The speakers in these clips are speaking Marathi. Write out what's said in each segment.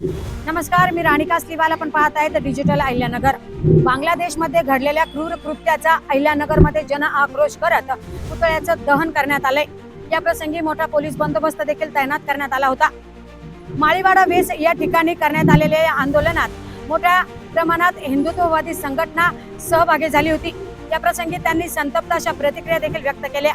नमस्कार मी राणिका स्लिवाल आपण पाहत आहेत डिजिटल अहिल्यानगर. बांगलादेशमध्ये घडलेल्या क्रूर कृत्याचा अहिल्यानगरमध्ये जन आक्रोश करत पुतळ्याचं दहन करण्यात आलंय. या प्रसंगी मोठा पोलीस बंदोबस्त देखील तैनात करण्यात आला होता. माळीवाडा वेस या ठिकाणी करण्यात आलेल्या या आंदोलनात मोठ्या प्रमाणात हिंदुत्ववादी संघटना सहभागी झाली होती. या प्रसंगी त्यांनी संतप्त अशा प्रतिक्रिया देखील व्यक्त केल्या.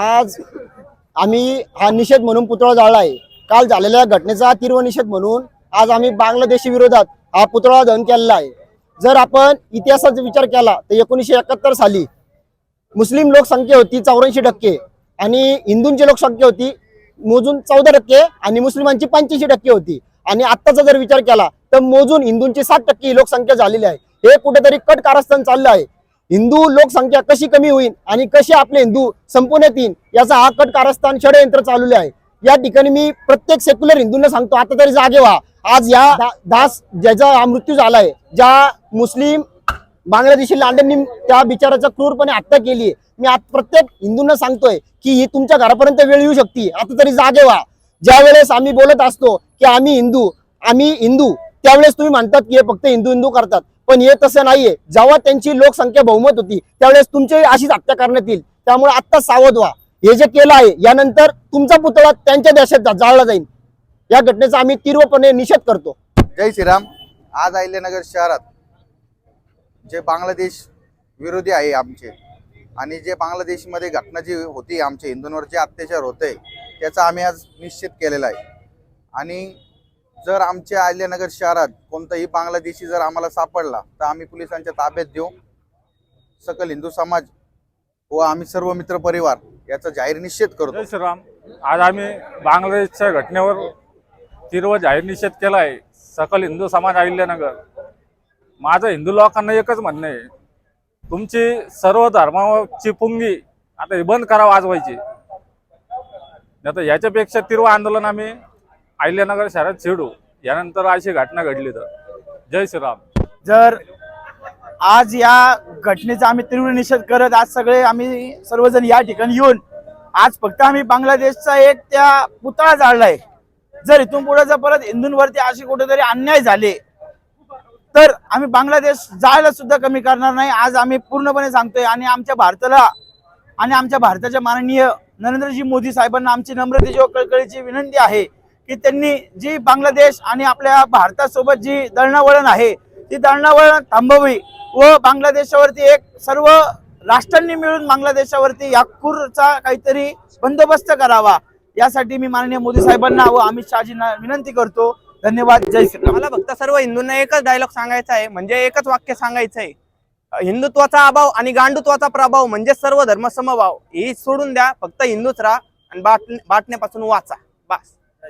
आज आम्ही हा निषेध म्हणून पुतळा जाळला आहे काल झालेल्या घटनेचा तीव्र निषेध म्हणून आज आम्ही बांगलादेशी विरोधात हा पुतळा दहन केलेला आहे. जर आपण इतिहासाचा विचार केला तर एकोणीसशे एकाहत्तर साली मुस्लिम लोकसंख्या होती चौऱ्याऐंशी टक्के आणि हिंदूंची लोकसंख्या होती मोजून चौदा टक्के आणि मुस्लिमांची पंच्याऐंशी टक्के होती. आणि आत्ताचा जर विचार केला तर मोजून हिंदूंची सात टक्के लोकसंख्या झालेली आहे. हे कुठेतरी कट कारस्थान चाललं आहे. हिंदू लोकसंख्या कशी कमी होईल आणि कसे आपले हिंदू संपवण्यात येईल याचा हा कट कारस्थान षडयंत्र चालवले आहे. या ठिकाणी मी प्रत्येक सेक्युलर हिंदूंना सांगतो आता तरी जागे व्हा. आज या दा- दास ज्याचा हा मृत्यू झालाय ज्या मुस्लिम बांगलादेशी लांडनी त्या बिचाराचा क्रूरपणे हत्या केली आहे. मी आज प्रत्येक हिंदूंना सांगतोय की ही तुमच्या घरापर्यंत वेळ येऊ शकते. आता तरी जागे व्हा. ज्या वेळेस आम्ही बोलत असतो की आम्ही हिंदू आम्ही हिंदू त्यावेळेस तुम्ही म्हणतात की हे फक्त हिंदू हिंदू करतात. पण हे तसं नाहीये. जेव्हा त्यांची लोकसंख्या बहुमत होती त्यावेळेस तुमची अशीच हत्या करण्यात येईल. त्यामुळे आत्ता सावध व्हा. हे जे केलं आहे यानंतर तुमचा पुतळा त्यांच्या देशात जाळला जाईल. या घटनेचा आम्ही तीव्रपणे निषेध करतो. जय श्रीराम. आज अहिल्यानगर शहरात जे बांगलादेश विरोधी आहे आमचे आणि जे बांगलादेशमध्ये घटना जी होती आमच्या हिंदूंवर जे अत्याचार होते त्याचा आम्ही आज निश्चित केलेला आहे. आणि जर आमच्या आल्यानगर शहरात कोणताही बांगलादेशी जर आम्हाला सापडला तर आम्ही पोलिसांच्या ताब्यात देऊ. सकल हिंदू समाज व आम्ही सर्व मित्र परिवार याचा जाहीर निषेध करतो. जय श्रीराम. आज आम्ही बांगलादेशच्या घटनेवर तीव्र जाहीर निषेध केला आहे सकल हिंदू समाज अहिल्यानगर माझं हिंदू लोकांना एकच म्हणणं आहे. तुमची सर्व धर्माची पुंगी आता हे बंद करा वाजवायची नाही तर याच्यापेक्षा तीव्र आंदोलन आम्ही अहिल्यानगर शहरात छेडू यानंतर अशी घटना घडली तर. जय श्रीराम. जर आज या घटनेचा आम्ही तीव्र निषेध करत आज सगळे आम्ही सर्वजण या ठिकाणी येऊन आज फक्त आम्ही बांगलादेशचा एक त्या पुतळा जाळलाय जर इथून पुढे जर परत हिंदूंवरती असे कुठेतरी अन्याय झाले तर आम्ही बांगलादेश जायला सुद्धा कमी करणार नाही. आज आम्ही पूर्णपणे सांगतोय आणि आमच्या भारताला आणि आमच्या भारताच्या माननीय नरेंद्रजी मोदी साहेबांना आमची नम्रतेची व कळकळीची विनंती आहे. की त्यांनी जी बांगलादेश आणि आपल्या भारतासोबत जी दळणावळण आहे ती दळणावळण थांबवी व बांगलादेशावरती एक सर्व राष्ट्रांनी मिळून बांगलादेशावरती याकूरचा काहीतरी बंदोबस्त करावा यासाठी मी माननीय मोदी साहेबांना व अमित शहाजींना विनंती करतो. धन्यवाद. जय श्रीराम मला फक्त सर्व हिंदूंना एकच डायलॉग सांगायचा आहे म्हणजे एकच वाक्य सांगायचं आहे हिंदुत्वाचा अभाव आणि गांडुत्वाचा प्रभाव म्हणजे सर्व धर्म समभाव. ही सोडून द्या फक्त हिंदूच राहा आणि बाट बाटण्यापासून वाचा. बस.